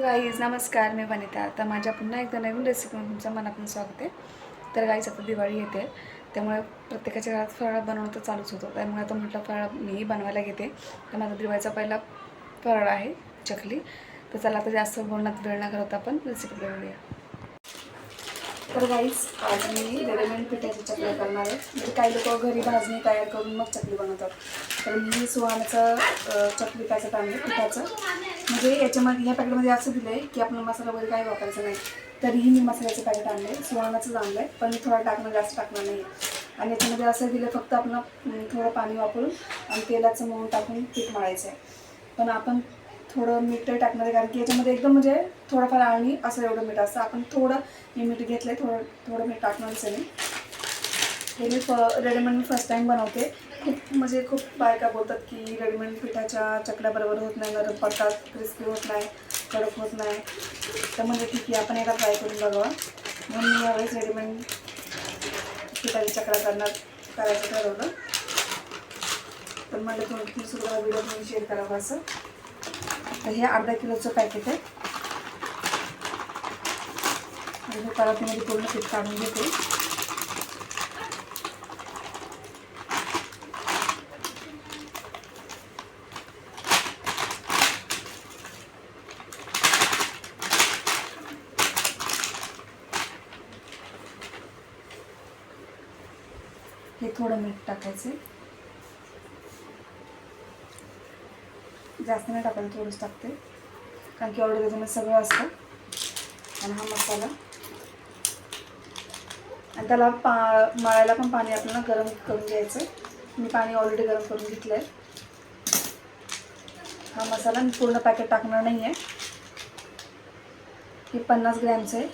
Guys नमस्कार मी वनिता. आता माझ्या पुन्हा एकदा नवीन रेसिपीमध्ये तुमचं मनापासून स्वागत आहे. तर गाईज आता दिवाळी येते. त्यामुळे प्रत्येकाच्या घरात फराळ बनवणं तर चालूच होतं. त्यामुळे आता म्हटलं फराळ मीही बनवायला घेते. तर माझा दिवाळीचा पहिला फराळ आहे चकली. तर चला आता जास्त बोलण्यात वेळ न करत आपण रेसिपी बनवूया तर गाईज आज मी रेडीमेड पिठाची चकली करणार आहे. म्हणजे काही लोक घरी भाजणी तयार करून मग चकली बनवतात. तर मी सुहानाचं चकली पॅकेट आणलं पिठाचं. म्हणजे याच्यामध्ये ह्या पॅकेटमध्ये असं दिलं आहे की आपण मसाला वगैरे काही वापरायचा नाही. तरीही मी मसाल्याचं पॅकेट आणलं आहे सुहानाचंच आणलं आहे पण मी थोडा टाकणं जास्त टाकणार नाही आणि याच्यामध्ये असं दिलं फक्त आपण थोडं पाणी वापरून आणि तेलाचं मोहन टाकून पीठ मळायचं आहे पण आपण थोडं मीठ टाकणार आहे कारण की याच्यामध्ये एकदम म्हणजे थोडंफार आणि असं एवढं मीठ असतं. आपण थोडं मी मीठ घेतलं आहे थोडं थोडं मीठ टाकणारच आहे मी हे मी फ रेडीमेड मी फर्स्ट टाईम बनवते. खूप म्हणजे खूप बायका बोलतात की रेडीमेड पिठाच्या चकड्याबरोबर होत नाही नरम पडतात क्रिस्पी होत नाही कडक होत नाही. तर म्हणजे ठीक आहे आपण एकदा ट्राय करून बघावा. म्हणून मी यावेळेस रेडीमेड पिठाची चकल्या करणार करायचं ठरवलं. तर म्हटलं तुम्ही सुद्धा व्हिडिओ तुम्ही शेअर करावा असं. तर हे अर्धा किलोचं पॅकेट आहे. आणि हे परातीमध्ये पूर्ण पीठ काढून घेते. हे थोडं मीठ टाकायचं जास्त नाही टाकायचं थोडंच टाकते. कारण की ऑलरेडी त्याच्यामध्ये सगळं असतं. आणि हा मसाला. आणि त्याला पा मळायला पण पाणी आपल्याला गरम करून घ्यायचं मी पाणी ऑलरेडी गरम करून घेतलं आहे हा मसाला मी पूर्ण पॅकेट टाकणार नाही आहे हे पन्नास ग्रॅमचं आहे.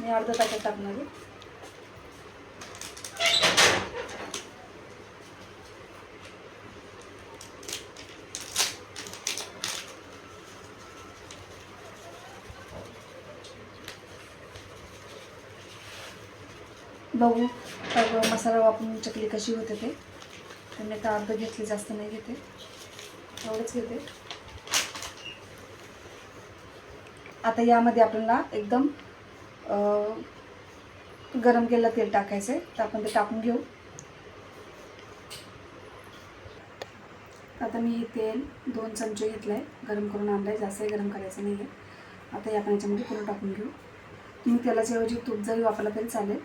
मी अर्धं पॅकेट टाकणार आहे. बघू. तर मसाला वापरून चकली कशी होते ते. तर मी आता अर्ध घेतली जास्त नाही घेते. एवढंच घेते. आता यामध्ये आपल्याला एकदम गरम केलेलं तेल टाकायचं आहे तर आपण ते टाकून घेऊ. आता मी हे तेल दोन चमचे घेतलं आहे गरम करून आणलं आहे जास्तही गरम करायचं नाही आहे आता हे आपण याच्यामध्ये पूर्ण टाकून घेऊ. तुम्ही तेलाच्या ऐवजी तूप जरी वापरलं तरी चालेल.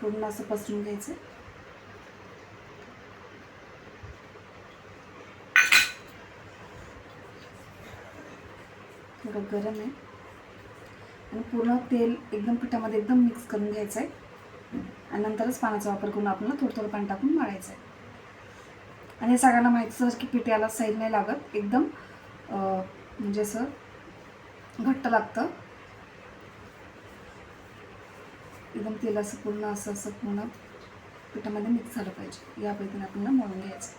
पूर्ण असं पसरून घ्यायचं. थोडं गरम आहे. आणि पूर्ण तेल एकदम पिठामध्ये एकदम मिक्स करून घ्यायचं आहे. आणि नंतरच पाण्याचा वापर करून आपल्याला थोडं थोडं पाणी टाकून मळायचं आहे. आणि हे सगळ्यांना माहितीच असं की पिठ्याला सैल नाही लागत. एकदम म्हणजे असं घट्ट लागतं. एकदम तेल असं पूर्ण असं असं पूर्ण पिठामध्ये मिक्स झालं पाहिजे. या पद्धतीने आपल्याला मळून घ्यायचं.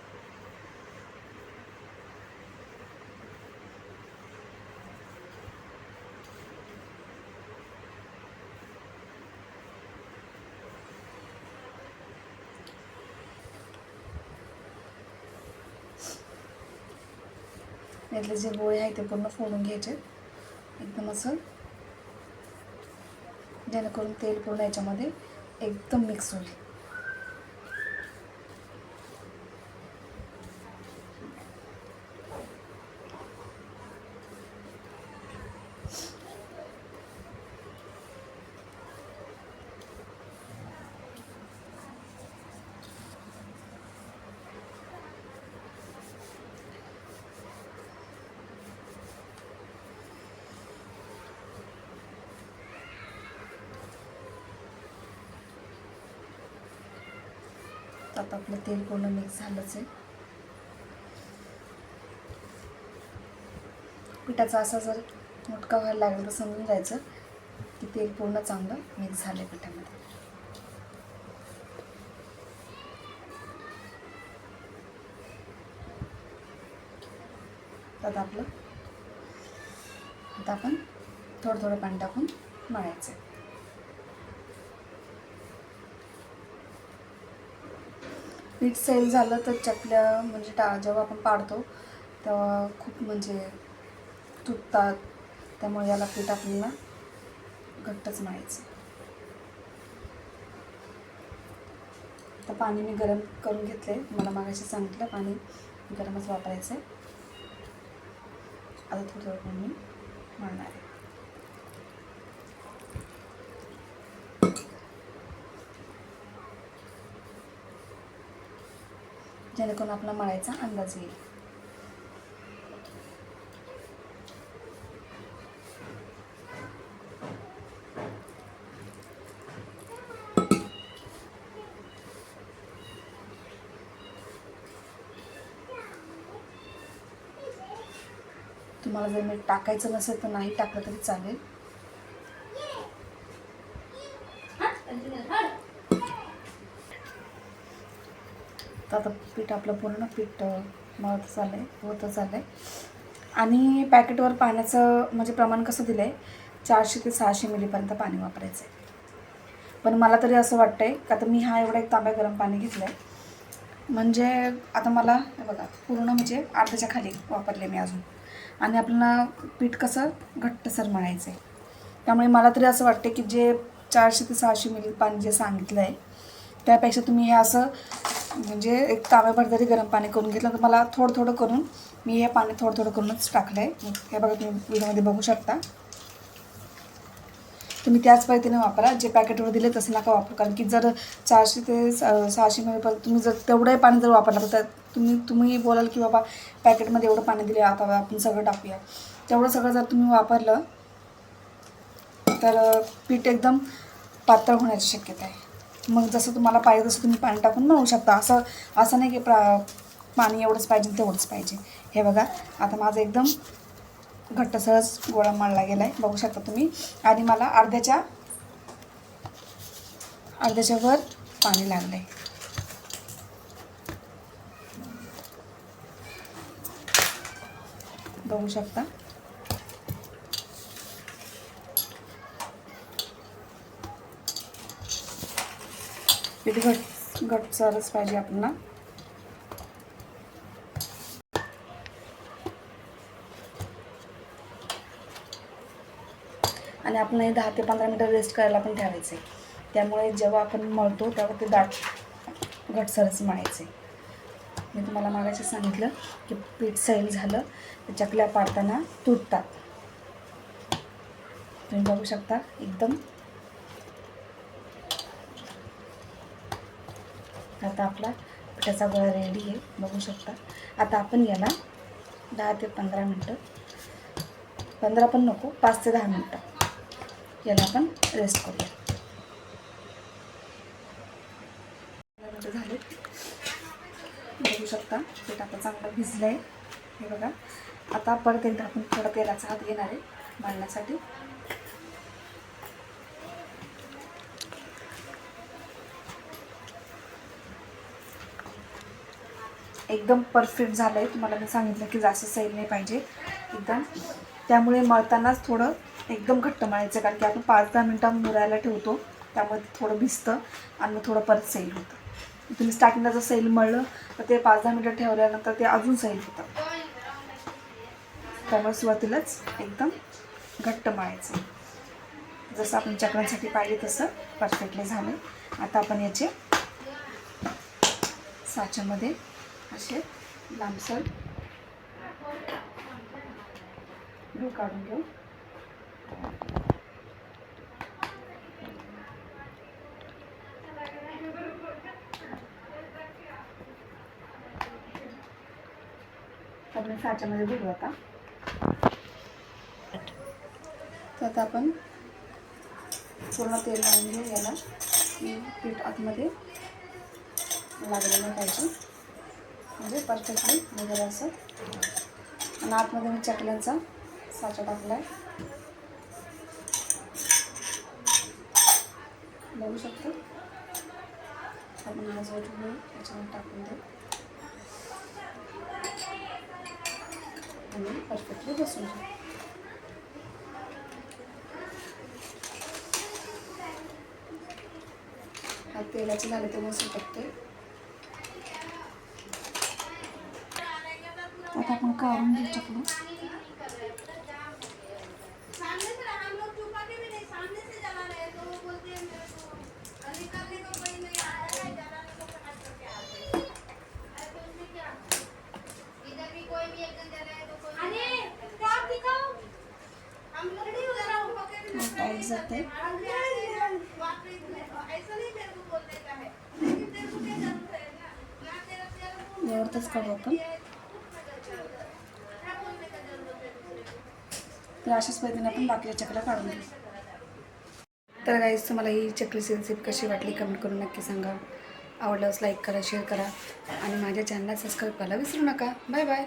यातले जे गोळे आहे ते पूर्ण फोडून घ्यायचे. एकदम असं जेणेकरून तेल पूर्ण याच्यामध्ये एकदम मिक्स होईल. त्यात आता आपलं तेल पूर्ण मिक्स झालंच आहे. पिठाचा असा जर मुटका व्हायला लागला तर समजून जायचं की तेल पूर्ण चांगलं मिक्स झालं आहे पिठामध्ये. त्यात आपलं आता आपण थोडं थोडं पाणी टाकून मळायचं पीठ सेल झालं तर चकल्या म्हणजे टा जेव्हा आपण पाडतो तेव्हा खूप म्हणजे तुटतात. त्यामुळे याला पीठ आपल्याला घट्टच मळायचं तर पाणी मी गरम करून घेतले. मला मागाशी सांगितलं पाणी गरमच वापरायचं आहे आता थोडं थोडं मी मळणार आहे. जेणेकरून आपला मळायचा अंदाज येईल. तुम्हाला जर मीठ टाकायचं नसेल तर नाही टाकलं तरी चालेल. आता पीठ आपलं पूर्ण पीठ मळत चाललं आहे होतं चाललं आहे आणि पॅकेटवर पाण्याचं म्हणजे प्रमाण कसं दिलं आहे चारशे ते सहाशे मिलीपर्यंत पाणी वापरायचं आहे पण मला तरी असं वाटतं आहे का तर मी हा एवढा एक तांब्या गरम पाणी घेतलं आहे म्हणजे आता मला बघा पूर्ण म्हणजे अर्ध्याच्या खाली वापरले मी अजून. आणि आपल्याला पीठ कसं घट्टसर मळायचं आहे त्यामुळे मला तरी असं वाटते की जे चारशे ते सहाशे मिली पाणी जे सांगितलं आहे त्यापेक्षा तुम्ही हे असं म्हणजे एक ताव्याभर जरी गरम पाणी करून घेतलं तर मला थोडं थोडं करून मी हे पाणी थोडं थोडं करूनच टाकलं आहे हे बघा तुम्ही व्हिडिओमध्ये बघू शकता. तुम्ही त्याच पद्धतीने वापरा. जे पॅकेटवर दिले तसं नका वापरू. कारण की जर चारशे ते सहाशे मिलीपर्यंत तुम्ही जर तेवढं पाणी जर वापरलं तर तुम्ही तुम्ही बोलाल की बाबा पॅकेटमध्ये एवढं पाणी दिले आता आपण सगळं टाकूया. तेवढं सगळं जर तुम्ही वापरलं तर पीठ एकदम पातळ होण्याची शक्यता आहे. मग जसं तुम्हाला पाहिजे तसं तुम्ही पाणी टाकून मिळवू शकता. असं असं नाही की प्रा पाणी एवढंच पाहिजे तेवढंच पाहिजे. हे बघा आता माझं एकदम घट्ट सहज गोळा मांडला गेला आहे बघू शकता तुम्ही. आणि मला अर्ध्याच्या अर्ध्याच्या वर पाणी लागलं आहे बघू शकता. पीठ घट घटसरच पाहिजे आपल्याला. आणि आपण हे दहा ते पंधरा मिनटं रेस्ट करायला पण ठेवायचं आहे त्यामुळे जेव्हा आपण मळतो तेव्हा ते दाट घटसरच मळायचे मी तुम्हाला मागाशी सांगितलं की पीठ सैल झालं तर चकल्या पाडताना तुटतात. तुम्ही बघू शकता एकदम आता आपला पिठाचा गोळा रेडी आहे. बघू शकता. आता आपण याला दहा ते पंधरा मिनटं. पंधरा पण नको पाच ते दहा मिनटं. याला आपण रेस्ट करूया. पंधरा मिनटं झाले. बघू शकता पीठ आता चांगलं भिजलं आहे हे बघा. आता परत एकदा आपण थोडा तेलाचा हात घेणार आहे. मांडण्यासाठी एकदम परफेक्ट झालं आहे. तुम्हाला मी सांगितलं की जास्त सैल नाही पाहिजे. एकदम. त्यामुळे मळतानाच थोडं एकदम घट्ट मळायचं कारण की आपण पाच दहा मिनटं मुरायला ठेवतो. त्यामुळे थोडं भिजतं आणि मग थोडं परत सैल होतं. तुम्ही स्टार्टिंगला जर सैल मळलं तर ते पाच दहा मिनटं ठेवल्यानंतर ते अजून सैल होतं. त्यामुळे सुरुवातीलाच एकदम घट्ट मळायचं. जसं आपण चक्रांसाठी पाहिजे तसं परफेक्टली झालं. आता आपण याचे साच्यामध्ये असे लांबसर. गूळ काढून घेऊ. साच्यामध्ये बुडू आता. तर आता आपण पूर्ण तेल लावून घेऊ याला. की पीठ आतमध्ये लागलं नाही पाहिजे. म्हणजे परफेक्टली वगैरे असं. आणि आतमध्ये मी चकल्यांचा साचा टाकला आहे बघू शकतो. आपण हा जो घेऊ त्याच्यामध्ये टाकून देऊ. आणि परफेक्टली बसून घेऊ हा तेलाचे झाले ते मस्त टाकते आता आपण काढून घेऊ चकली सामने से हम लोग छुपा के भी नहीं सामने से जला रहे हैं तो वो बोलते हैं मेरे को "और निकालने को कोई नहीं आ रहा है जलाने को कहाँ करके आते हैं अरे तो उसमें क्या इधर भी कोई भी एक जन जलाए तो कोई अरे क्या दिखाओ हम लोग नहीं जला छुपा के भी नहीं टाईट जाते रे ऐसा नहीं मेरे को बोलने का है लेकिन तेरे को क्या जरूरत है ना ना तेरा तेरा को यावरतीच काढू आपण क्या बोलने का जरूरत है दूसरे को तर अशाच पद्धतीने आपण बाकीच्या चकल्या काढून घेऊ. तर गाईज तुम्हाला ही चकलीची रेसिपी कशी वाटली कमेंट करून नक्की सांगा. आवडल्यास लाईक करा शेअर करा आणि माझ्या चॅनलला सबस्क्राईब करायला विसरू नका. Bye bye